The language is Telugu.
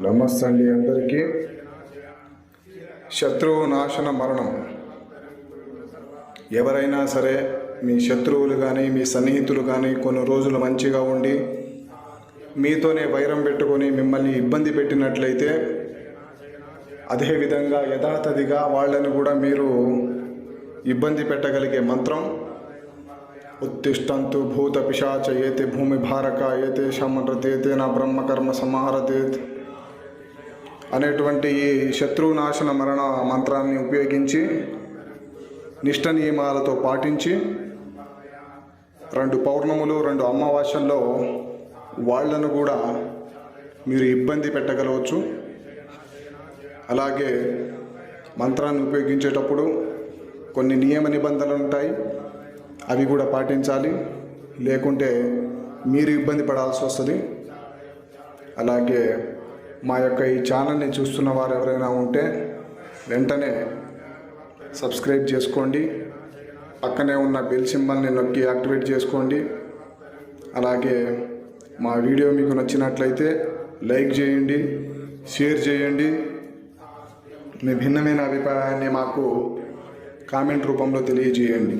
నమస్తే అండి అందరికీ. శత్రువు నాశన మరణం. ఎవరైనా సరే మీ శత్రువులు కానీ మీ సన్నిహితులు కానీ కొన్ని రోజులు మంచిగా ఉండి మీతోనే వైరం పెట్టుకొని మిమ్మల్ని ఇబ్బంది పెట్టినట్లయితే అదేవిధంగా యథాతథిగా వాళ్ళని కూడా మీరు ఇబ్బంది పెట్టగలిగే మంత్రం ఉత్తిష్టంతు భూత పిశాచ ఏతే భూమి భారక ఏతే శమరతేతే నా బ్రహ్మకర్మ సమాహరతేత్. అనేటువంటి ఈ శత్రువు నాశన మరణ మంత్రాన్ని ఉపయోగించి నిష్ట నియమాలతో పాటించి రెండు పౌర్ణములు రెండు అమావాస్యల్లో వాళ్ళను కూడా మీరు ఇబ్బంది పెట్టగలవచ్చు. అలాగే మంత్రాన్ని ఉపయోగించేటప్పుడు కొన్ని నియమ నిబంధనలు ఉంటాయి. అవి కూడా పాటించాలి. లేకుంటే మీరు ఇబ్బంది పడాల్సి వస్తుంది. అలాగే మా యొక్క ఈ ఛానల్ని చూస్తున్న వారు ఎవరైనా ఉంటే వెంటనే సబ్స్క్రైబ్ చేసుకోండి. పక్కనే ఉన్న బెల్ సింబల్ని నొక్కి యాక్టివేట్ చేసుకోండి. అలాగే మా వీడియో మీకు నచ్చినట్లయితే లైక్ చేయండి షేర్ చేయండి. మీ భిన్నమైన అభిప్రాయాన్ని మాకు కామెంట్ రూపంలో తెలియజేయండి.